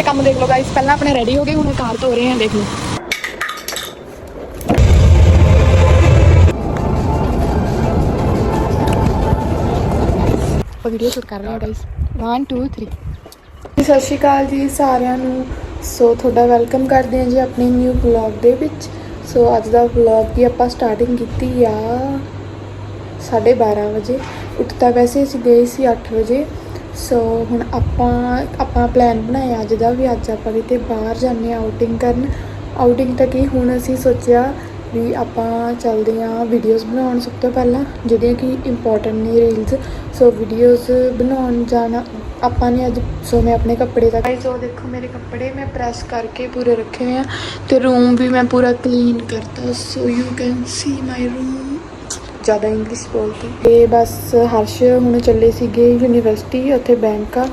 ਇਹ ਕੰਮ ਦੇਖ ਲਓ ਗਾਇਸ ਪਹਿਲਾਂ ਆਪਣੇ ਰੈਡੀ ਹੋ ਗਏ ਹੁਣ ਕਾਰ ਧੋ ਰਹੇ ਹਾਂ ਦੇਖ ਲਓ ਆਪਾਂ ਵੀਡੀਓ ਸ਼ੂਟ ਕਰ ਰਹੇ ਹਾਂ ਗਾਇਸ 1 2 3 ਸਤਿ ਸ਼੍ਰੀ ਅਕਾਲ ਜੀ ਸਾਰਿਆਂ ਨੂੰ। ਸੋ ਤੁਹਾਡਾ ਵੈਲਕਮ ਕਰਦੇ ਹਾਂ ਜੀ ਆਪਣੇ ਨਿਊ ਵਲੌਗ ਦੇ ਵਿੱਚ। ਸੋ ਅੱਜ ਦਾ ਵਲੌਗ ਦੀ ਆਪਾਂ ਸਟਾਰਟਿੰਗ ਕੀਤੀ ਆ 12:30 ਵਜੇ। ਉੱਠਤਾ ਵੈਸੇ ਅਸੀਂ ਗਏ ਸੀ 8 ਵਜੇ। ਸੋ ਹੁਣ ਆਪਾਂ ਆਪਾਂ ਪਲਾਨ ਬਣਾਇਆ ਅੱਜ ਦਾ ਵੀ ਅੱਜ ਆਪਾਂ ਕਿਤੇ ਬਾਹਰ ਜਾਂਦੇ ਆ ਆਊਟਿੰਗ ਕਰਨ। ਆਊਟਿੰਗ ਤਾਂ ਕੀ, ਹੁਣ ਅਸੀਂ ਸੋਚਿਆ ਵੀ ਆਪਾਂ ਚੱਲਦੇ ਆ ਵੀਡੀਓਜ਼ ਬਣਾਉਣ ਸਭ ਤੋਂ ਪਹਿਲਾਂ, ਜਿਹੜੀਆਂ ਕਿ ਇੰਪੋਰਟੈਂਟ ਨੇ ਰੀਲਸ ਸੋ ਵੀਡੀਓਜ਼ ਬਣਾਉਣ ਜਾਣਾ, ਆਪਾਂ ਨੇ ਅੱਜ ਸੋ ਮੈਂ ਆਪਣੇ ਕੱਪੜੇ ਦਾ ਗਾਇਸ ਉਹ ਦੇਖੋ ਮੇਰੇ ਕੱਪੜੇ ਮੈਂ ਪ੍ਰੈਸ ਕਰਕੇ ਪੂਰੇ ਰੱਖੇ ਹੋਏ ਆ। ਤੇ ਰੂਮ ਵੀ ਮੈਂ ਪੂਰਾ ਕਲੀਨ ਕਰਤਾ। So you can see my room ਜ਼ਿਆਦਾ ਇੰਗਲਿਸ਼ ਬੋਲਦੀ। ਤੇ ਬਸ ਹਰਸ਼ ਹੁਣ ਚੱਲੇ ਸੀਗੇ ਯੂਨੀਵਰਸਿਟੀ ਉੱਥੇ ਬੈਂਕ ਆ।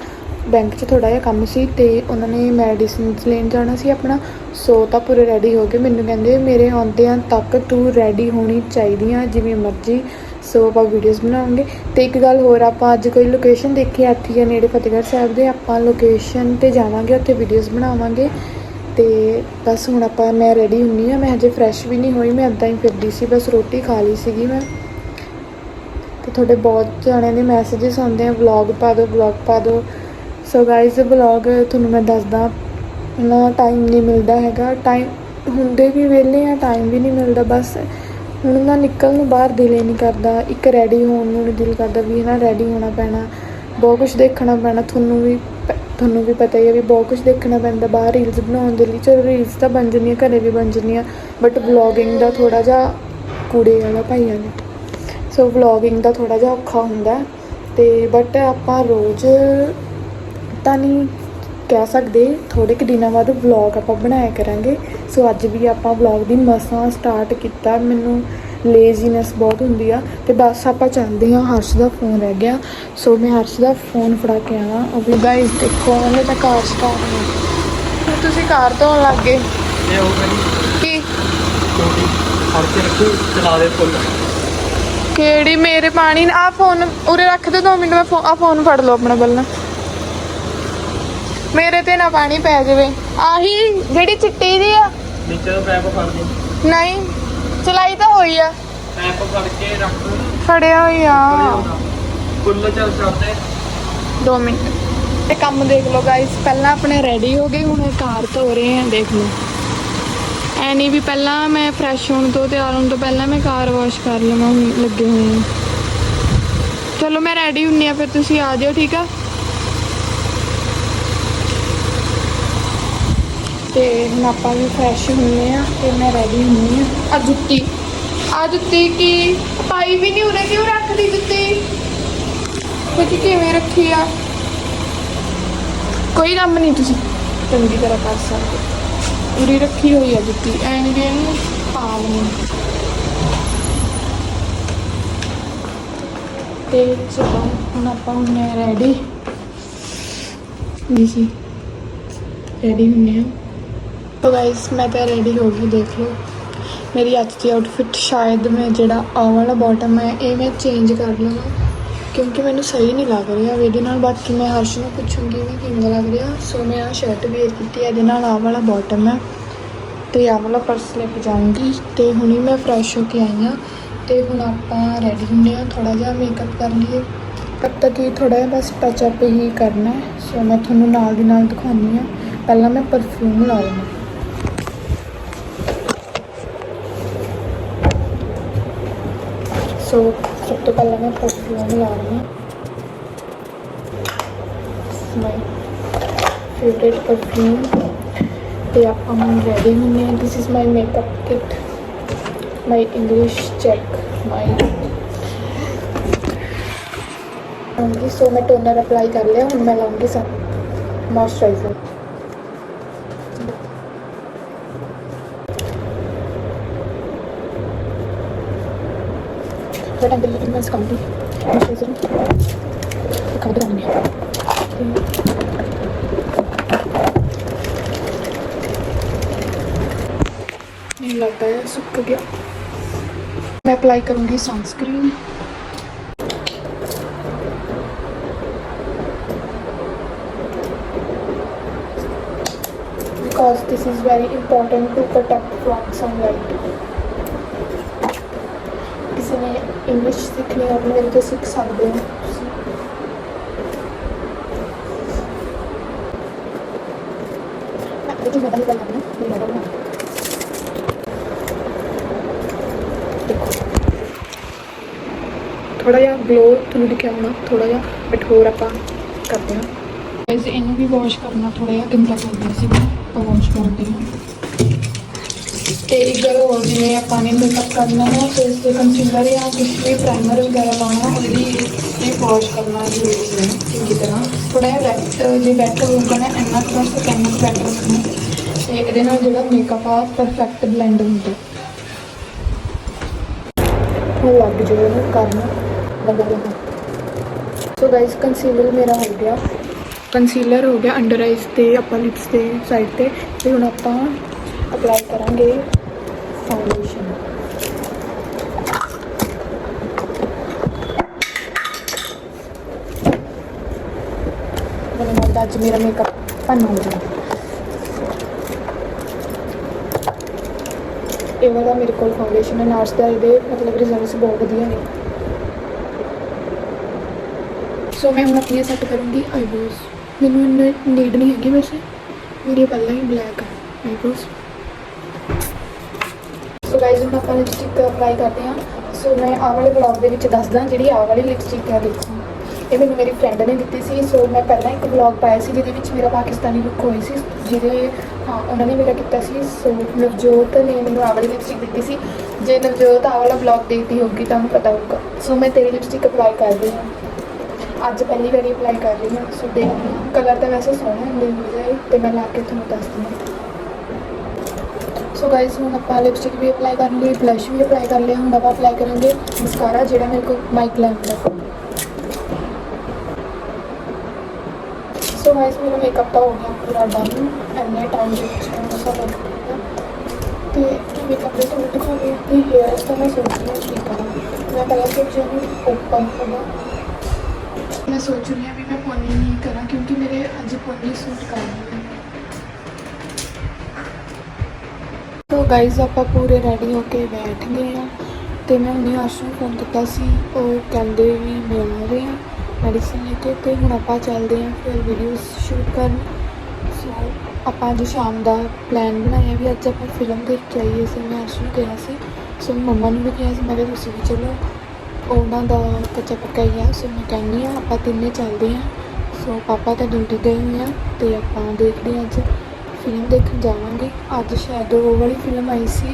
ਬੈਂਕ 'ਚ ਥੋੜਾ ਜਿਹਾ ਕੰਮ ਸੀ ਤੇ ਉਹਨਾਂ ਨੇ ਮੈਡੀਸਿਨਸ ਲੈਣ ਜਾਣਾ ਸੀ ਆਪਣਾ। ਸੋ ਤਾਂ ਪੂਰੇ ਰੈਡੀ ਹੋ ਗਏ। ਮੈਨੂੰ ਕਹਿੰਦੇ, ਮੇਰੇ ਆਉਂਦਿਆਂ ਤੱਕ ਤੂੰ ਰੈਡੀ ਹੋਣੀ ਚਾਹੀਦੀ ਆ ਜਿਵੇਂ ਮਰਜ਼ੀ ਸੋ ਆਪਾਂ ਵੀਡੀਓਜ਼ ਬਣਾਵਾਂਗੇ। ਤੇ ਇੱਕ ਗੱਲ ਹੋਰ, ਆਪਾਂ ਅੱਜ ਕੋਈ ਲੋਕੇਸ਼ਨ ਦੇਖੀ ਆ ਇੱਥੇ ਹੀ ਆ ਨੇੜੇ ਫਤਿਹਗੜ੍ਹ ਸਾਹਿਬ ਦੇ, ਆਪਾਂ ਲੋਕੇਸ਼ਨ ਤੇ ਜਾਵਾਂਗੇ, ਉੱਥੇ ਵੀਡੀਓਜ਼ ਬਣਾਵਾਂਗੇ। ਤੇ ਬਸ ਹੁਣ ਆਪਾਂ, ਮੈਂ ਰੈਡੀ ਹੁੰਨੀ ਆ ਮੈਂ ਹਜੇ ਫਰੈਸ਼ ਵੀ ਨਹੀਂ ਹੋਈ, ਮੈਂ ਅੱਦਾਂ ਹੀ ਫਿਰਦੀ ਸੀ। ਬਸ ਰੋਟੀ ਖਾ ਲਈ ਸੀਗੀ ਮੈਂ। ਤੁਹਾਡੇ ਬਹੁਤ ਜਾਣਿਆਂ ਦੇ ਮੈਸੇजेस ਆਉਂਦੇ ਆ ਵਲੌਗ ਪਾ ਦਿਓ ਵਲੌਗ ਪਾ ਦਿਓ। ਸੋ ਗਾਇਜ਼ ਵਲੌਗ ਤੁਹਾਨੂੰ ਮੈਂ ਦੱਸਦਾ ਨਾ ਟਾਈਮ ਨਹੀਂ ਮਿਲਦਾ ਹੈਗਾ। ਟਾਈਮ ਹੁੰਦੇ ਵੀ ਵਿਹਲੇ ਆ ਟਾਈਮ ਵੀ ਨਹੀਂ ਮਿਲਦਾ, ਬਸ ਹੁਣ ਨਾ ਨਿਕਲ ਨੂੰ ਬਾਹਰ ਦਿਲ ਹੀ ਨਹੀਂ ਕਰਦਾ। ਇੱਕ ਰੈਡੀ ਹੋਣ ਨੂੰ ਨਹੀਂ ਦਿਲ ਕਰਦਾ ਵੀ ਨਾ ਰੈਡੀ ਹੋਣਾ ਪੈਣਾ, ਬਹੁਤ ਕੁਝ ਦੇਖਣਾ ਪੈਣਾ। ਤੁਹਾਨੂੰ ਵੀ ਪ- ਤੁਹਾਨੂੰ ਵੀ ਪਤਾ ਹੀ ਹੈ ਵੀ ਬਹੁਤ ਕੁਝ ਦੇਖਣਾ ਪੈਂਦਾ। ਬਾਹਰ ਰੀਲਸ ਬਣਾਉਣ ਦੇ ਲਈ, ਚਲੋ ਰੀਲਸ ਤਾਂ ਬਣ ਜਾਂਦੀਆਂ, ਘਰੇ ਵੀ ਬਣ ਜਾਂਦੀਆਂ ਬਟ ਵਲੌਗਿੰਗ ਦਾ ਥੋੜਾ ਜਿਹਾ ਕੁੜੇ ਵਾਲਾ ਭਾਈਆਂ ਨੇ ਸੋ ਵਲੌਗਿੰਗ ਦਾ ਥੋੜਾ ਜਿਹਾ ਔਖਾ ਹੁੰਦਾ ਹੈ ਤੇ ਬਟ ਆਪਾਂ ਰੋਜ਼ ਤਾਂ ਨਹੀਂ ਕਹਿ ਸਕਦੇ ਥੋੜੇ ਕੁ ਦਿਨਾਂ ਬਾਅਦ ਵਲੌਗ ਆਪਾਂ ਬਣਾਇਆ ਕਰਾਂਗੇ। ਸੋ ਅੱਜ ਵੀ ਆਪਾਂ ਵਲੌਗ ਦੀ ਮਸਾਂ ਸਟਾਰਟ ਕੀਤਾ ਮੈਨੂੰ ਲੇਜ਼ੀਨੈਸ ਬਹੁਤ ਹੁੰਦੀ ਆ ਤੇ ਬਸ ਆਪਾਂ ਚੱਲਦੇ ਹਾਂ ਹਰਸ਼ ਦਾ ਫੋਨ ਰਹਿ ਗਿਆ। ਸੋ ਮੈਂ ਹਰਸ਼ ਦਾ ਫੋਨ ਫੜਾ ਕੇ ਆਵਾਂ। ਵੀ ਗਾਇਸ ਦੇਖੋ ਉਹਨੇ ਤਾਂ ਕਾਰ ਸਟਾਰਟ ਨਹੀਂ ਤੁਸੀਂ ਕਾਰ ਧੋਣ ਲੱਗ ਗਏ? ਇਹ ਉਹ ਕਰੀ ਕੀ? ਛੋਟੀ ਕੇ ਰੱਖੀ ਚਲਾ ਦੇ ਫੁੱਲ ਕਿਹੜੀ ਮੇਰੇ ਪਾਣੀ ਆ ਫੋਨ ਉਰੇ ਰੱਖ ਦੇ 2 ਮਿੰਟ ਮੈਂ ਆ ਫੋਨ ਫੜ ਲਓ ਆਪਣਾ ਬੱਲਣਾ ਮੇਰੇ ਤੇ ਨਾ ਪਾਣੀ ਪੈ ਜਾਵੇ। ਆਹੀ ਜਿਹੜੀ ਚਿੱਟੀ ਦੀ ਆ। ਨੀਚੇ ਤੋਂ ਪੈਪ ਫੜ ਦੇ ਨਹੀਂ ਚਲਾਈ ਤਾਂ ਹੋਈ ਆ। ਪੈਪ ਫੜ ਕੇ ਰੱਖ। ਫੜਿਆ ਹੋਈ ਆ। ਫੁੱਲ ਚੱਲ ਚੱਲਦੇ 2 ਮਿੰਟ। ਤੇ ਕੰਮ ਦੇਖ ਲਓ ਗਾਇਸ ਪਹਿਲਾਂ ਆਪਣੇ ਰੈਡੀ ਹੋ ਗਏ ਹੁਣ ਕਾਰ ਧੋ ਰਹੇ ਆ ਦੇਖ ਲਓ। ਐ ਨਹੀਂ ਵੀ ਪਹਿਲਾਂ ਮੈਂ ਫਰੈਸ਼ ਹੋਣ ਤੋਂ, ਤਿਆਰ ਹੋਣ ਤੋਂ ਪਹਿਲਾਂ ਮੈਂ ਕਾਰ ਵਾਸ਼ ਕਰ ਲਵਾਂ ਲੱਗੇ ਹੋਏ ਆ। ਚਲੋ ਮੈਂ ਰੈਡੀ ਹੁੰਨੀ ਆ, ਫਿਰ ਤੁਸੀਂ ਆ ਜਾਓ, ਠੀਕ ਆ? ਤੇ ਹੁਣ ਆਪਾਂ ਵੀ ਫਰੈਸ਼ ਹੁੰਨੇ ਆ, ਤੇ ਮੈਂ ਰੈਡੀ ਹੁੰਨੀ ਆ। ਆ ਜੁੱਤੀ। ਆ ਜੁੱਤੀ ਕੀ ਪਾਈ ਵੀ ਨਹੀਂ ਉਰੇ ਕਿਉਂ ਰੱਖਦੀ ਜੁੱਤੀ? ਕੁਝ ਕਿਵੇਂ ਰੱਖੀ ਆ? ਕੋਈ ਕੰਮ ਨਹੀਂ ਤੁਸੀਂ ਚੰਗੀ ਤਰ੍ਹਾਂ ਕਰ ਸਕਦੇ। ਉਰੀ ਰੱਖੀ ਹੋਈ ਆ ਜੁੱਤੀ ਐਂ ਨਹੀਂ ਵੀ ਇਹਨੂੰ ਪਾ ਲੈਣੀ ਤੇ ਚਲੋ ਹੁਣ ਆਪਾਂ ਹੁੰਨੇ ਆ ਰੈਡੀ ਜੀ। ਸੀ ਰੈਡੀ ਹੁੰਨੇ ਆ। ਤੋ ਗਾਇਸ ਮੈਂ ਤਾਂ ਰੈਡੀ ਹੋ ਗਈ ਦੇਖ ਲਓ। ਮੇਰੀ ਅੱਜ ਦੀ ਆਊਟਫਿਟ ਸ਼ਾਇਦ ਮੈਂ ਜਿਹੜਾ ਆਹ ਵਾਲਾ ਬਾਟਮ ਹੈ ਇਹ ਮੈਂ ਚੇਂਜ ਕਰ ਲਵਾਂ। ਕਿਉਂਕਿ ਮੈਨੂੰ ਸਹੀ ਨਹੀਂ ਲੱਗ ਰਿਹਾ ਇਹਦੇ ਨਾਲ ਬਾਕੀ ਮੈਂ ਹਰਸ਼ ਨੂੰ ਪੁੱਛੂੰਗੀ ਵੀ ਕਿੰਨਾ ਲੱਗ ਰਿਹਾ। ਸੋ ਮੈਂ ਆਹ ਸ਼ਰਟ ਵੇਅਰ ਕੀਤੀ ਹੈ ਇਹਦੇ ਨਾਲ ਆਹ ਵਾਲਾ ਬਾਟਮ ਹੈ ਤੇ ਆਹ ਵਾਲਾ ਪਰਸ ਲੈ ਕੇ ਜਾਊਂਗੀ। ਤੇ ਹੁਣੀ ਮੈਂ ਫਰੈਸ਼ ਹੋ ਕੇ ਆਈ ਹਾਂ। ਤੇ ਹੁਣ ਆਪਾਂ ਰੈਡੀ ਹੁੰਦੇ ਹਾਂ ਥੋੜਾ ਜਿਹਾ ਮੇਕਅਪ ਕਰ ਲਈਏ। ਤਬ ਤੱਕ ਹੀ ਥੋੜਾ ਜਿਹਾ ਬਸ ਟੱਚ ਅਪ ਹੀ ਕਰਨਾ ਸੋ ਮੈਂ ਤੁਹਾਨੂੰ ਨਾਲ ਦੀ ਨਾਲ ਦਿਖਾਉਂਦੀ ਹਾਂ। ਪਹਿਲਾਂ ਮੈਂ ਪਰਫਿਊਮ ਲਾ ਲਵਾਂ। ਸੋ ਸਭ ਤੋਂ ਪਹਿਲਾਂ ਮੈਂ ਪਰਫਿਊਮ ਲਾ ਰਹੀ ਹਾਂ ਮਾਈ ਫੇਵਰੇਟ ਪਰਫਿਊਮ ਤੇ ਆਪਾਂ ਹੁਣ ਰੈਡੀ ਹੁੰਨੇ ਹਾਂ this is my makeup kit my English check my ਹਾਂਜੀ ਸੋ ਮੈਂ ਟੋਨਰ ਅਪਲਾਈ लगता है सूख गया। मैं अप्लाई करूँगी sunscreen because this is very important to protect from sunlight English ਸਿੱਖਣੀ ਹੋਵੇ ਮੇਰੇ ਤੋਂ ਸਿੱਖ ਸਕਦੇ ਹੋ। ਤੁਸੀਂ ਮੈਂ ਬਦਲ ਕਰ ਲੈਣਾ ਮੈਂ ਬਦਲ ਲੈਣਾ ਥੋੜਾ ਜਿਹਾ ਗਲੋ ਤੁਹਾਨੂੰ ਦਿਖਿਆ ਹੋਣਾ ਥੋੜਾ ਜਿਹਾ ਬਟ ਹੋਰ ਆਪਾਂ ਕਰਦੇ ਹਾਂ। ਵੈਸੇ ਇਹਨੂੰ ਵੀ ਵਾਸ਼ ਕਰਨਾ ਥੋੜਾ ਜਿਹਾ ਗੰਦਾ ਕਰਦੇ ਸੀ ਮੈਂ, ਆਪਾਂ ਵਾਸ਼ ਕਰਦੇ ਹਾਂ। ਤੇ ਇੱਕ ਗੱਲ ਹੋਰ ਜਿਵੇਂ ਆਪਾਂ ਨੇ ਮੇਕਅਪ ਕਰਨਾ ਹੈ ਫੇਸ ਤੇ ਕੰਸੀਲਰ ਜਾਂ ਕੁਝ ਵੀ ਪ੍ਰਾਈਮਰ ਵਗੈਰਾ ਲਾਉਣਾ ਉਹਦੀ ਇਹ ਵਾਸ਼ ਕਰਨਾ ਜ਼ਰੂਰੀ ਹੈ ਚੰਗੀ ਤਰ੍ਹਾਂ ਥੋੜਾ ਜਿਹਾ ਵੈਟ ਜੇ ਵੈਟ ਹੋਊਗਾ ਨਾ ਇੰਨਾ ਥੋੜਾ ਸਾ ਕੈਮਲ ਵੈਟ ਰੱਖਣਾ ਤੇ ਇਹਦੇ ਨਾਲ ਜਿਹੜਾ ਮੇਕਅਪ ਆ ਪਰਫੈਕਟ ਬਲੈਂਡ ਹੁੰਦਾ ਹੁਣ ਲੱਗ ਜਾਵੇ ਇਹਨੂੰ ਕਰਨਾ ਲੱਗਾ ਰਿਹਾ ਸੋ ਗਾਇਸ ਕੰਸੀਲਰ ਮੇਰਾ ਹੋ ਗਿਆ ਕੰਸੀਲਰ ਹੋ ਗਿਆ ਅੰਡਰ ਆਈਜ਼ ਤੇ ਆਪਾਂ ਲਿਪਸ ਤੇ ਸਾਈਡ ਤੇ ਤੇ ਹੁਣ ਆਪਾਂ ਅਪਲਾਈ ਕਰਾਂਗੇ ਫਾਊਂਡੇਸ਼ਨ ਮੈਨੂੰ ਲੱਗਦਾ ਅੱਜ ਮੇਰਾ ਮੇਕਅਪ ਭੰਨ ਹੋ ਜਾਣਾ। ਇਹ ਵਾਲਾ ਮੇਰੇ ਕੋਲ ਫਾਊਂਡੇਸ਼ਨ ਹੈ ਨਾਰਸ ਦਾ ਇਹਦੇ ਮਤਲਬ ਰਿਜ਼ਲਟਸ ਬਹੁਤ ਵਧੀਆ ਨੇ। ਸੋ ਮੈਂ ਹੁਣ ਆਪਣੀਆਂ ਸੈੱਟ ਕਰੂੰਗੀ? ਆਈਬ੍ਰੋਜ਼ ਮੈਨੂੰ ਇੰਨਾ ਨੀਡ ਨਹੀਂ ਹੈਗੀ ਵੈਸੇ। ਮੇਰੀ ਪਹਿਲਾਂ ਹੀ ਬਲੈਕ ਹੈ ਆਈਬ੍ਰੋਜ਼ ਗਾਇਜ਼ ਹੁਣ ਆਪਾਂ ਲਿਪਸਟਿਕ ਅਪਲਾਈ ਕਰਦੇ ਹਾਂ। ਸੋ ਮੈਂ ਆਹ ਵਾਲੇ ਵਲੌਗ ਦੇ ਵਿੱਚ ਦੱਸਦਾ ਜਿਹੜੀ ਆਹ ਵਾਲੀ ਲਿਪਸਟਿਕ ਹੈ, ਦੇਖੋ। ਇਹ ਮੈਨੂੰ ਮੇਰੀ ਫਰੈਂਡ ਨੇ ਦਿੱਤੀ ਸੀ। ਸੋ ਮੈਂ ਪਹਿਲਾਂ ਇੱਕ ਵਲੌਗ ਪਾਇਆ ਸੀ, ਜਿਹਦੇ ਵਿੱਚ ਮੇਰਾ ਪਾਕਿਸਤਾਨੀ ਲੁੱਕ ਹੋਈ ਸੀ। ਜਿਹਦੇ, ਹਾਂ, ਉਹਨਾਂ ਨੇ ਮੇਰਾ ਕੀਤਾ ਸੀ। ਸੋ ਨਵਜੋਤ ਨੇ ਮੈਨੂੰ ਆਹ ਵਾਲੀ ਲਿਪਸਟਿਕ ਦਿੱਤੀ ਸੀ। ਜੇ ਨਵਜੋਤ ਆਹ ਵਾਲਾ ਵਲੌਗ ਦੇਖਦੀ ਹੋਊਗੀ ਤਾਂ ਉਹਨੂੰ ਪਤਾ ਹੋਊਗਾ। ਸੋ ਮੈਂ ਤੇਰੀ ਲਿਪਸਟਿਕ ਅਪਲਾਈ ਕਰ ਰਹੀ ਹਾਂ। ਅੱਜ ਪਹਿਲੀ ਵਾਰੀ ਅਪਲਾਈ ਕਰ ਰਹੀ ਹਾਂ। ਸੋ ਦੇਖ ਕਲਰ ਤਾਂ ਵੈਸੇ ਸੋਹਣਾ ਹੁੰਦੇ ਹੋ ਜਾਏ ਤੇ ਮੈਂ ਲਾ ਕੇ ਤੁਹਾਨੂੰ ਦੱਸਦੀ ਹਾਂ। ਸੋ ਗਾਇਸ ਹੁਣ ਆਪਾਂ ਲਿਪਸਟਿਕ ਵੀ ਅਪਲਾਈ ਕਰ ਲਈ ਬਲਸ਼ ਵੀ ਅਪਲਾਈ ਕਰ ਲਿਆ, ਹੁਣ ਆਪਾਂ ਅਪਲਾਈ ਕਰਾਂਗੇ ਮਸਕਾਰਾ ਜਿਹੜਾ ਮੇਰੇ ਕੋਲ ਮਾਈਕ ਲੈਂਡ ਦਾ। ਸੋ ਗਾਇਸ ਮੇਰਾ ਮੇਕਅਪ ਤਾਂ ਹੋ ਗਿਆ ਪੂਰਾ ਡਨ ਐਨੇ ਟਾਈਮ ਦੇ ਵਿੱਚ ਮੈਂ ਸਭ ਕਰ ਲਿਆ ਤੇ ਮੇਕਅਪ ਦੇ ਤੁਹਾਨੂੰ ਦਿਖਾਉਂਦੀ ਹਾਂ ਕਿ ਹੇਅਰ ਤਾਂ ਮੈਂ ਸੋਚ ਰਹੀ ਹਾਂ ਕੀ ਕਰਾਂ। ਮੈਂ ਪਹਿਲਾਂ ਸੋਚਿਆ ਵੀ ਓਪਨ ਕਰਨਾ ਮੈਂ ਸੋਚ ਰਹੀ ਹਾਂ ਵੀ ਮੈਂ ਪੋਨੀ ਨਹੀਂ ਕਰਾਂ, ਕਿਉਂਕਿ ਮੇਰੇ ਅੱਜ ਪੋਨੀ ਸੂਟ ਕਰਨੀ ਹੈ ਸੋ ਗਾਇਜ਼ ਆਪਾਂ ਪੂਰੇ ਰੈਡੀ ਹੋ ਕੇ ਬੈਠ ਗਏ ਆ ਤੇ ਮੈਂ ਉਹਨੇ ਆਸ਼ੂ ਨੂੰ ਫੋਨ ਕੀਤਾ ਸੀ, ਉਹ ਕਹਿੰਦੇ ਵੀ ਮਿਲ ਰਹੇ ਆ ਮੈਡੀਸਨ ਲੈ ਕੇ ਤੇ ਹੁਣ ਆਪਾਂ ਚੱਲਦੇ ਆ ਫਿਰ ਵੀਡੀਓਜ਼ ਸ਼ੂਟ ਕਰਨ। ਸੋ ਆਪਾਂ ਅੱਜ ਸ਼ਾਮ ਦਾ ਪਲਾਨ ਬਣਾਇਆ ਵੀ ਅੱਜ ਆਪਾਂ ਫਿਲਮ ਦੇਖ ਕੇ ਆਈਏ ਸੀ ਮੈਂ ਆਸ਼ੂ ਨੂੰ ਕਿਹਾ ਸੀ। ਸੋ ਮੰਮਾ ਨੂੰ ਵੀ ਕਿਹਾ ਸੀ, ਮੈਂ ਕਿਹਾ ਤੁਸੀਂ ਵੀ ਚਲੋ, ਉਹਨਾਂ ਦਾ ਕੱਚਾ ਪੱਕਾ ਹੀ ਆ। ਸੋ ਮੈਂ ਕਹਿੰਦੀ ਆ ਆਪਾਂ ਤਿੰਨੇ ਚੱਲਦੇ ਆ ਸੋ ਪਾਪਾ ਤਾਂ ਡਿਊਟੀ ਗਏ ਹੋਏ ਆ ਤੇ ਆਪਾਂ ਦੇਖਦੇ ਆ ਅੱਜ ਫਿਲਮ ਦੇਖਣ ਜਾਵਾਂਗੇ। ਅੱਜ ਸ਼ਾਇਦ ਉਹ ਵਾਲੀ ਫਿਲਮ ਆਈ ਸੀ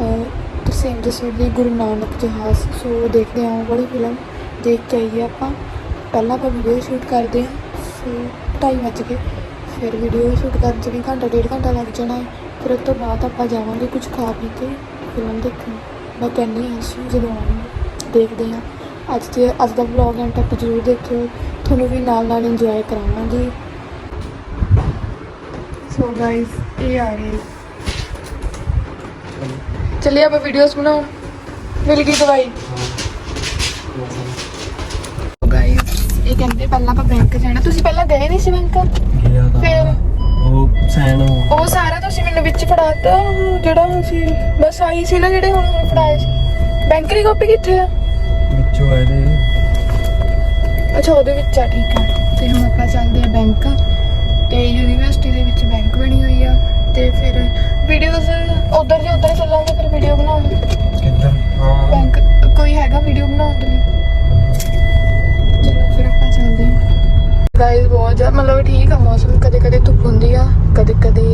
ਅਹ, ਤਰਸੇਮ ਜਸੂਰ ਦੀ ਗੁਰੂ ਨਾਨਕ ਜਹਾਜ਼ ਸੋ ਦੇਖਦੇ ਹਾਂ ਉਹ ਵਾਲੀ ਫਿਲਮ ਦੇਖ ਕੇ ਆਈਏ ਆਪਾਂ। ਪਹਿਲਾਂ ਆਪਾਂ ਵੀਡੀਓ ਸ਼ੂਟ ਕਰਦੇ ਹਾਂ ਸੋ ਢਾਈ ਵੱਜ ਕੇ ਫਿਰ ਵੀਡੀਓ ਸ਼ੂਟ ਕਰਨ 'ਚ ਵੀ ਘੰਟਾ ਡੇਢ ਘੰਟਾ ਲੱਗ ਜਾਣਾ ਹੈ। ਫਿਰ ਉਸ ਤੋਂ ਬਾਅਦ ਆਪਾਂ ਜਾਵਾਂਗੇ ਕੁਝ ਖਾ ਪੀ ਕੇ ਫਿਲਮ ਦੇਖਣ। ਮੈਂ ਕਹਿੰਦੀ ਹਾਂ ਅਸੀਂ ਜਦੋਂ ਆਉਣਗੇ ਦੇਖਦੇ ਹਾਂ। ਅੱਜ ਦੇ ਅੱਜ ਦਾ ਵਲੌਗ ਐਂਡ ਤੱਕ ਜ਼ਰੂਰ ਦੇਖਿਓ। ਤੁਹਾਨੂੰ ਵੀ ਨਾਲ ਨਾਲ ਇੰਜੋਏ ਕਰਾਵਾਂਗੇ। ਸੋ ਗਾਇਸ ਇਹ ਆ ਗਏ ਚਲਿਏ ਆਪਾਂ ਵੀਡੀਓਜ਼ ਬਣਾਉਣ ਮਿਲ ਗਈ ਦਵਾਈ ਗਾਇਸ ਇਹ ਕਹਿੰਦੇ ਪਹਿਲਾਂ ਆਪਾਂ ਬੈਂਕ ਜਾਣਾ ਤੁਸੀਂ ਪਹਿਲਾਂ ਗਏ ਨਹੀਂ ਸੀ ਬੈਂਕ ਗਿਆ ਫਿਰ ਉਹ ਸੈਨ ਉਹ ਸਾਰਾ ਤੁਸੀਂ ਮੈਨੂੰ ਵਿੱਚ ਫੜਾਤਾ ਉਹ ਜਿਹੜਾ ਸੀ ਬਸ ਆਹੀ ਸੀ ਨਾ ਜਿਹੜੇ ਹੁਣ ਹੁਣ ਫੜਾਏ ਸੀ ਬੈਂਕ ਦੀ ਕਾਪੀ ਕਿੱਥੇ ਆ ਵਿੱਚੋਂ ਇਹਦੇ ਅੱਛਾ ਉਹਦੇ ਵਿੱਚ ਆ ਠੀਕ ਆ। ਤੇ ਹੁਣ ਆਪਾਂ ਚੱਲਦੇ ਆ ਬੈਂਕ ਤੇ ਯੂਨੀਵਰਸਿਟੀ ਦੇ ਵਿੱਚ ਬੈਂਕ ਬਣੀ ਹੋਈ ਆ ਤੇ ਫਿਰ ਵੀਡੀਓਜ਼ ਉਧਰ ਜੇ ਉਧਰ ਚੱਲਾਂਗੇ ਫਿਰ ਵੀਡੀਓ ਬਣਾਉਣ। ਕਿੱਧਰ? ਹਾਂ। ਬੈਂਕ ਕੋਈ ਹੈਗਾ ਵੀਡੀਓ ਬਣਾਉਣ ਦੇ ਲਈ? ਚਲੋ ਫਿਰ ਆਪਾਂ ਚੱਲਦੇ ਹਾਂ। ਗਾਇਸ ਬਹੁਤ ਜ਼ਿਆਦਾ ਮਤਲਬ ਠੀਕ ਆ ਮੌਸਮ ਕਦੇ ਕਦੇ ਧੁੱਪ ਹੁੰਦੀ ਆ ਕਦੇ ਕਦੇ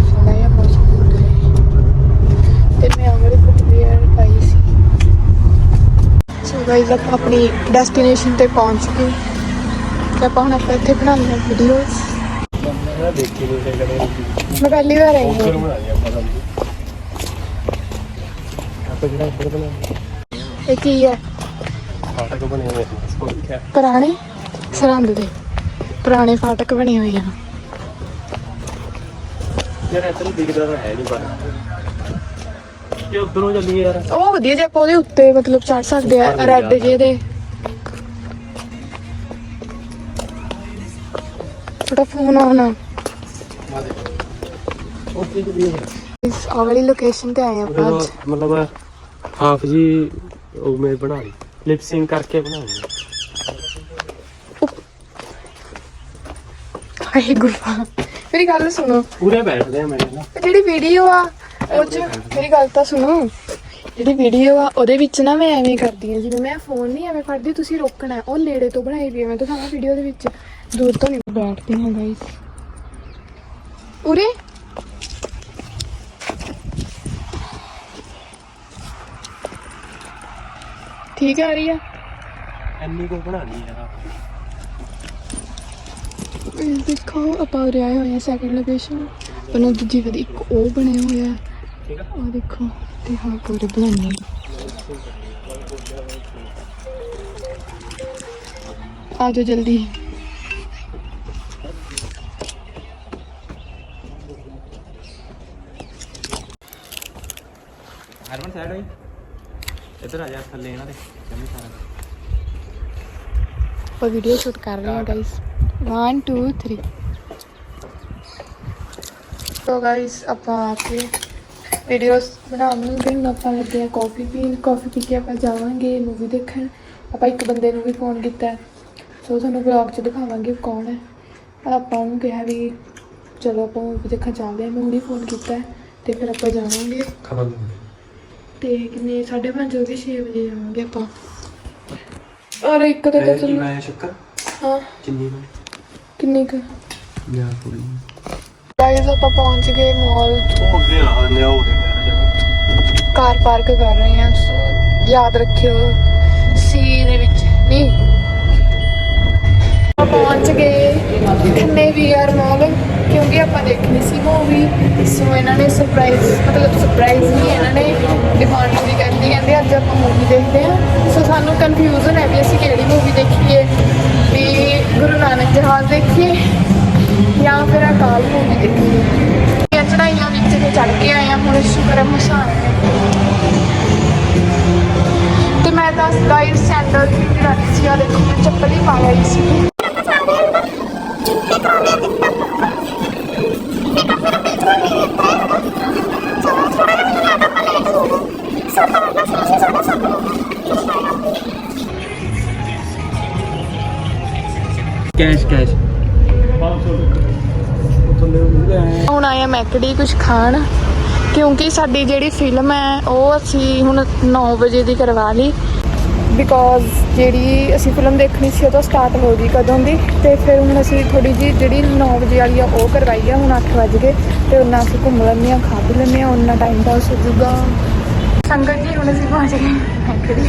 ਸੋਹਣਾ ਜਿਹਾ ਮੌਸਮ ਹੁੰਦਾ ਹੈ ਤੇ ਮੈਂ ਆਵਰੇ ਫੁੱਟਵੇਅਰ ਪਾਈ ਸੀ। ਸੋ ਗਾਇਸ ਆਪਾਂ ਆਪਣੀ ਡੈਸਟੀਨੇਸ਼ਨ ਤੇ ਪਹੁੰਚ ਗਏ। ਤੇ ਆਪਾਂ ਹੁਣ ਆਪਾਂ ਇੱਥੇ ਬਣਾਉਣੀ ਆ ਵੀਡੀਓਜ਼ ਮੈਂ ਦੇਖੀ ਨਹੀਂ ਤੇ ਕਦੇ ਮੈਂ ਪਹਿਲੀ ਵਾਰ ਆਈ ਉੱਪਰ ਹਾਂ। ਬਣਾ ਲਿਆ ਆਪਾਂ ਤਾਂ ਆਪਾਂ ਜਿਹੜਾ ਉੱਪਰ ਬਣਾ ਇਹ ਕੀ ਹੈ? ਫਾਟਕ ਬਣੇ ਹੋਏ ਨੇ ਸਕੂਲ ਕਿਆ ਪੁਰਾਣੇ? ਸਰਹੰਦ ਦੇ। ਪੁਰਾਣੇ ਫਾਟਕ ਬਣੇ ਹੋਏ ਆ। ਯਾਰ ਇੱਧਰ ਦਿਖਦਾ ਤਾਂ ਹੈ ਨਹੀਂ ਪਰ। ਇਹ ਉੱਧਰੋਂ ਚੱਲੀਏ ਯਾਰ। ਉਹ ਵਧੀਆ ਜੇ ਆਪਾਂ ਉਹਦੇ ਉੱਤੇ ਮਤਲਬ ਚੜ ਸਕਦੇ ਆ ਰੈੱਡ ਜਾ। ਜੇ ਦੇ। ਥੋੜਾ ਫੋਨ ਆਉਣਾ। ਇਸ ਆ ਵਾਲੀ ਲੋਕੇਸ਼ਨ ਤੇ ਆਏ ਆਪਾਂ ਅੱਜ। ਮਤਲਬ ਹਾਫ ਜੀ ਉਹ ਮੈਂ ਬਣਾ ਲਈ। ਲਿਪ ਸਿੰਕ ਕਰਕੇ ਬਣਾਉਂਗੀ ਹਾਏ ਗੁਰਫਾ ਮੇਰੀ ਗੱਲ ਸੁਣੋ। ਪੂਰੇ ਬੈਠਦੇ ਆ ਮੇਰੇ ਨਾਲ ਇਹ ਜਿਹੜੀ ਵੀਡੀਓ ਆ ਉਹ ਚ ਮੇਰੀ ਗੱਲ ਤਾਂ ਸੁਣੋ। ਜਿਹੜੀ ਵੀਡੀਓ ਆ ਉਹਦੇ ਵਿੱਚ ਨਾ ਮੈਂ ਐਵੇਂ ਕਰਦੀ ਆ ਜਿਵੇਂ ਮੈਂ ਫੋਨ ਨਹੀਂ ਐਵੇਂ ਫੜਦੀ ਤੁਸੀਂ ਰੋਕਣਾ ਹੈ। ਉਹ ਨੇੜੇ ਤੋਂ ਬਣਾਈ ਵੀ ਆ ਮੈਂ ਦਿਖਾਵਾਂ ਵੀਡੀਓ ਦੇ ਵਿੱਚ ਦੂਰ ਤੋਂ ਨਹੀਂ ਬੈਠਦੀ ਹਾਂ ਗਾਇਸ ਉਰੇ? ਠੀਕ ਆ ਰਹੀ ਆ? ਐਨੀ ਕੋ ਬਣਾਣੀ ਯਾਰ ਇਹ ਦੇਖੋ ਆਪਾਂ ਉਰੇ ਆਏ ਹੋਏ ਆ ਸੈਕਿੰਡ ਲੋਕੇਸ਼ਨ ਬਨੋ ਦੂਜੀ ਵਾਰੀ ਇੱਕ ਉਹ ਬਣਿਆ ਹੋਇਆ। ਠੀਕ ਆ। ਉਹ ਦੇਖੋ। ਤੇ ਹਾਂ ਕੋਰੇ ਬਣਾਉਣੀ ਆ। ਜਾਓ ਜਲਦੀ। ਹਰਮਨ ਸਾਈਡ ਹੋਈ? ਇੱਧਰ ਆ ਜਾ ਥੱਲੇ ਇਹਨਾਂ ਦੇ ਜੰਮੀ ਸਾਰਾ। ਆਪਾਂ ਵੀਡੀਓ ਸ਼ੂਟ ਕਰ ਰਹੇ ਹਾਂ ਗਾਇਸ 1 2 3 ਸੋ ਗਾਇਸ ਆਪਾਂ ਆ ਕੇ ਵੀਡੀਓਸ ਬਣਾਵਾਂਗੇ ਹੁਣ ਆਪਾਂ ਲੱਗੇ ਆ ਕਾਫੀ ਪੀਣ। ਕਾਫੀ ਪੀ ਕੇ ਆਪਾਂ ਜਾਵਾਂਗੇ ਮੂਵੀ ਦੇਖਣ। ਆਪਾਂ ਇੱਕ ਬੰਦੇ ਨੂੰ ਵੀ ਫੋਨ ਕੀਤਾ। ਸੋ ਤੁਹਾਨੂੰ ਵਲੌਗ 'ਚ ਦਿਖਾਵਾਂਗੇ ਕੌਣ ਹੈ। ਆਪਾਂ ਉਹਨੂੰ ਕਿਹਾ ਵੀ ਚਲੋ ਆਪਾਂ ਮੂਵੀ ਦੇਖਣ ਚੱਲਦੇ ਹਾਂ। ਮੈਂ ਹੁਣੀ ਫੋਨ ਕੀਤਾ ਤੇ ਫਿਰ ਆਪਾਂ ਜਾਵਾਂਗੇ। ਖਬਰ ਤੇ ਕਿੰਨੇ 5:30 ਹੋ ਗਏ 6 ਵਜੇ ਜਾਵਾਂਗੇ ਆਪਾਂ। ਔਰ ਇੱਕ ਤਾਂ ਤਾਂ ਚਲੋ ਮੈਂ ਸ਼ੱਕਰ ਹਾਂ। ਚਿੰਨੀ ਨੂੰ ਕਿੰਨੀ ਕੁ? ਯਾ ਥੋੜੀ ਗਾਇਸ ਆਪਾਂ ਪਹੁੰਚ ਗਏ ਮਾਲ ਉਹ ਅੱਗੇ ਆ ਨੇ ਉਹ ਦੇ ਕਾਰ ਪਾਰਕ ਕਰ ਰਹੇ ਹਾਂ ਯਾਦ ਰੱਖਿਓ ਸੀ ਦੇ ਵਿੱਚ। ਨਹੀਂ। ਪਹੁੰਚ ਗਏ ਖੰਨੇ ਵੀਆਰ ਮਾਲ ਕਿਉਂਕਿ ਆਪਾਂ ਦੇਖਣੀ ਸੀ ਮੂਵੀ ਸੋ ਇਹਨਾਂ ਨੇ ਸਰਪ੍ਰਾਈਜ਼ ਮਤਲਬ ਸਰਪ੍ਰਾਈਜ਼ ਨਹੀਂ ਇਹਨਾਂ ਨੇ ਡਿਮਾਂਡ ਪੂਰੀ ਕਰਦੀ ਕਹਿੰਦੇ ਅੱਜ ਆਪਾਂ ਮੂਵੀ ਦੇਖਦੇ ਹਾਂ। ਸੋ ਸਾਨੂੰ ਕਨਫਿਊਜ਼ਨ ਹੈ ਵੀ ਅਸੀਂ ਕਿਹੜੀ ਮੂਵੀ ਦੇਖੀਏ ਵੀ ਗੁਰੂ ਨਾਨਕ ਜਹਾਜ਼ ਦੇਖੀਏ ਜਾਂ ਫਿਰ ਅਕਾਲ ਮੂਵੀ ਦੇਖੀਏ ਇਹ ਚੜਾਈਆਂ ਵਿੱਚ ਤੇ ਚੜ ਕੇ ਆਏ ਆ ਹੁਣ ਸ਼ੁਕਰ ਹੈ ਮਸਾਨ ਤੇ ਮੈਂ ਤਾਂ ਗਾਈਸ ਸੈਂਡਲ ਵੀ ਰੱਖੀ ਸੀ, ਆ ਦੇਖੋ, ਮੈਂ ਚੱਪਲ ਹੀ ਪਾ ਲਈ ਸੀ। ਕੈਸ਼ ਕੈਸ਼ ਹੁਣ ਆਇਆ ਮੈਕਡੀ ਕੁਝ ਖਾਣ ਕਿਉਂਕਿ ਸਾਡੀ ਜਿਹੜੀ ਫਿਲਮ ਹੈ ਉਹ ਅਸੀਂ ਹੁਣ 9 ਵਜੇ ਦੀ ਕਰਵਾ ਲਈ। ਬਿਕੋਜ਼ ਜਿਹੜੀ ਅਸੀਂ ਫਿਲਮ ਦੇਖਣੀ ਸੀ ਉਹ ਤਾਂ ਸਟਾਰਟ ਹੋ ਗਈ ਕਦੋਂ ਦੀ ਤੇ ਫਿਰ ਹੁਣ ਅਸੀਂ ਥੋੜੀ ਜੀ ਜਿਹੜੀ 9 ਵਜੇ ਵਾਲੀ ਆ ਉਹ ਕਰਵਾਈ ਆ ਹੁਣ 8 ਵਜ ਗਏ ਤੇ ਉਹਨਾਂ ਅਸੀਂ ਘੁੰਮ ਲੈਂਦੇ ਆ ਖਾ ਪੀ ਲੈਂਦੇ ਆ ਉਹਨਾਂ ਟਾਈਮ ਪਾਸ ਹੋ ਜਾਊਗਾ। ਸੰਗਤ ਜੀ ਹੁਣ ਅਸੀਂ ਪਹੁੰਚ ਗਏ ਮੈਕਡੀ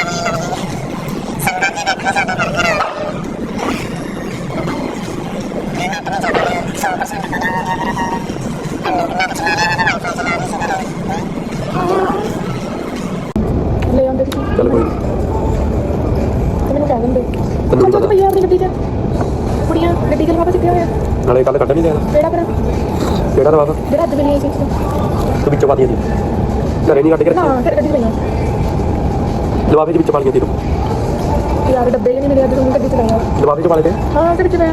ਲੈ ਆਉਂਦੇ ਤੁਸੀਂ ਚੱਲ ਕੋਈ ਤੇ ਮੈਨੂੰ ਕਹਿ ਦਿੰਦੇ ਤੈਨੂੰ ਚੱਲ ਪਈਆ ਆਪਣੀ ਗੱਡੀ 'ਚ ਕੁੜੀਆਂ ਗੱਡੀ ਦੇ ਲਵਾਵਾ ਚੁੱਕਿਆ ਹੋਇਆ ਨਾਲੇ ਕੱਲ ਕੱਢ ਨਹੀਂ ਦੇਣਾ ਕਿਹੜਾ ਫਿਰ ਕਿਹੜਾ ਰਵਾ ਜਿਹੜਾ ਅੱਜ ਬਣੀ ਸੀ ਤੂੰ ਵਿੱਚੋਂ ਪਾਦੀਆਂ ਦੀ ਘਰੇ ਨਹੀਂ ਕੱਢ ਕੇ ਰੱਖੀ ਨਾ ਫਿਰ ਗੱਡੀ 'ਚ ਪਈਆਂ ਲਿਫਾਫੇ ਦੇ ਵਿੱਚ ਪਾਲੀਆਂ ਦੀ ਤੂੰ ਯਾਰ ਡੱਬੇ ਨਹੀਂ ਮੇਰੇ ਅੱਜ ਤੁਹਾਨੂੰ ਗੱਡੀ 'ਚ ਲਾਇਆ ਲਿਫਾਫੇ ਚ ਪਾ ਲੈ ਤੇ ਹਾਂ ਉਹਦੇ ਵਿੱਚ ਪਿਆ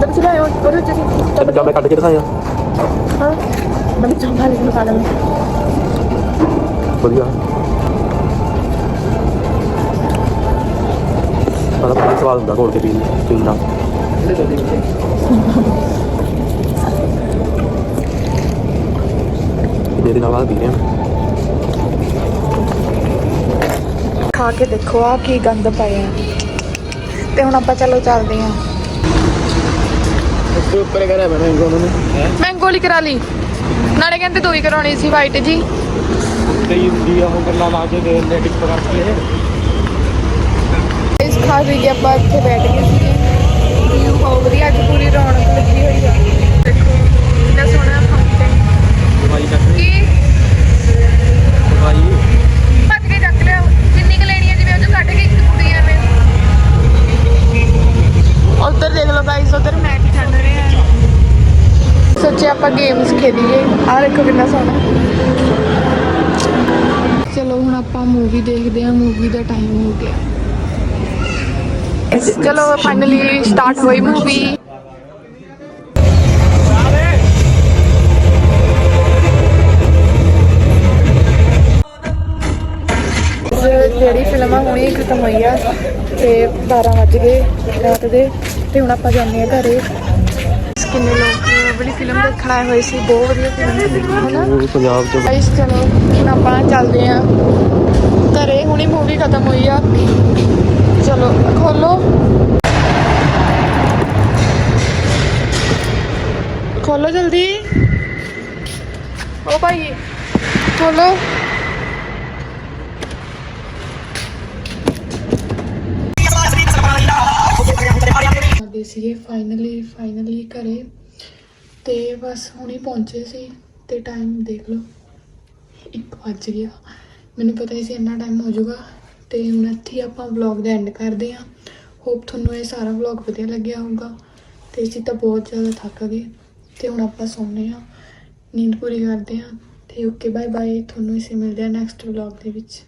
ਡੱਬੇ 'ਚ ਲਾਇਆ ਉਹਦੇ ਵਿੱਚ ਸੀ ਚੱਲ ਜਾ ਮੈਂ ਕੱਢ ਕੇ ਦਿਖਾਇਆ ਹਾਂ ਡੱਬੇ 'ਚ ਪਾ ਲਈ ਮਸਾਲਾ ਨੂੰ ਵਧੀਆ ਬੜਾ ਬੜਾ ਸਵਾਦ ਹੁੰਦਾ ਘੋਲ ਕੇ ਪੀਣ ਪੀਣ ਦਾ ਕਿੰਨੇ ਦਿਨਾਂ ਬਾਅਦ ਪੀ ਰਹੇ ਖਾ ਕੇ ਦੇਖੋ ਆ ਕੀ ਗੰਦ ਪਾਇਆ ਤੇ ਹੁਣ ਆਪਾਂ ਚਲੋ ਚੱਲਦੇ ਆਂ। ਉੱਪਰ ਉੱਪਰ ਕਰਿਆ ਮੈਂ ਮੈਂਗੋ ਉਹਨਾਂ ਮੈਂਗੋ ਵਾਲੀ ਕਰਾ ਲਈ। ਨਾਲੇ ਕਹਿੰਦੇ ਦੋ ਹੀ ਕਰਾਉਣੀ ਸੀ ਵਾਈਟ ਜੀ। ਕਈ ਹੁੰਦੀ ਆ ਗੱਲਾਂ ਲਾ ਕੇ ਦੇ ਨੇ ਟਿਕ ਕਰਕੇ ਇਸ ਖਾ ਵੀ ਆਪਾਂ ਇੱਥੇ ਬੈਠ ਗਏ। ਸੀਗੇ ਸੋਚੇ ਆਪਾਂ ਗੇਮਸ ਖੇਡੀਏ। ਆ ਦੇਖੋ ਕਿੰਨਾ ਸੋਹਣਾ। ਚਲੋ ਹੁਣ ਆਪਾਂ ਮੂਵੀ ਦੇਖਦੇ ਹਾਂ। ਮੂਵੀ ਦਾ ਟਾਈਮ ਹੋ ਗਿਆ। ਚਲੋ ਫਾਈਨਲੀ ਸਟਾਰਟ ਹੋਈ ਮੂਵੀ ਜਿਹੜੀ ਫਿਲਮ ਆ ਹੁਣੇ ਹੀ ਖਤਮ ਹੋਈ ਆ ਤੇ 12 ਵੱਜ ਗਏ ਰਾਤ ਦੇ ਤੇ ਹੁਣ ਆਪਾਂ ਜਾਂਦੇ ਆ ਘਰੇ। ਕਿੰਨੇ ਲੋਕ ਵਾਲੀ ਫਿਲਮ ਦੇਖਣ ਆਏ ਹੋਏ ਸੀ ਬਹੁਤ ਵਧੀਆ ਫਿਲਮ ਸੀ ਹਨਾ? ਉਹ ਪੰਜਾਬ ਚ ਗਾਇਸ ਚਲੋ ਹੁਣ ਆਪਾਂ ਚੱਲਦੇ ਆ ਘਰੇ ਹੁਣੀ ਮੂਵੀ ਖਤਮ ਹੋਈ ਆ। ਚਲੋ ਖੋਲੋ। ਖੋਲੋ ਜਲਦੀ। ਓ ਭਾਈ। ਖੋਲੋ। ਆਦੇ ਸੀਗੇ ਫਾਈਨਲੀ ਫਾਈਨਲੀ ਘਰੇ। ਤੇ ਬਸ ਹੁਣੇ ਪਹੁੰਚੇ ਸੀ ਤੇ ਟਾਈਮ ਦੇਖ ਲਓ। 1 ਵੱਜ ਗਿਆ। ਮੈਨੂੰ ਪਤਾ ਹੀ ਸੀ ਇੰਨਾ ਟਾਈਮ ਹੋ ਜਾਊਗਾ। ਤੇ ਹੁਣ ਇੱਥੇ ਆਪਾਂ ਵਲੌਗ ਦਾ ਐਂਡ ਕਰਦੇ ਹਾਂ। ਹੋਪ ਤੁਹਾਨੂੰ ਇਹ ਸਾਰਾ ਵਲੌਗ ਵਧੀਆ ਲੱਗਿਆ ਹੋਊਗਾ। ਤੇ ਅਸੀਂ ਤਾਂ ਬਹੁਤ ਜ਼ਿਆਦਾ ਥੱਕ ਗਏ। ਤੇ ਹੁਣ ਆਪਾਂ ਸੌਂਦੇ ਹਾਂ। ਨੀਂਦ ਪੂਰੀ ਕਰਦੇ ਹਾਂ। ਤੇ ਓਕੇ ਬਾਏ ਬਾਏ ਤੁਹਾਨੂੰ ਇਸੇ ਮਿਲਦੇ ਆ ਨੈਕਸਟ ਵਲੌਗ ਦੇ ਵਿੱਚ।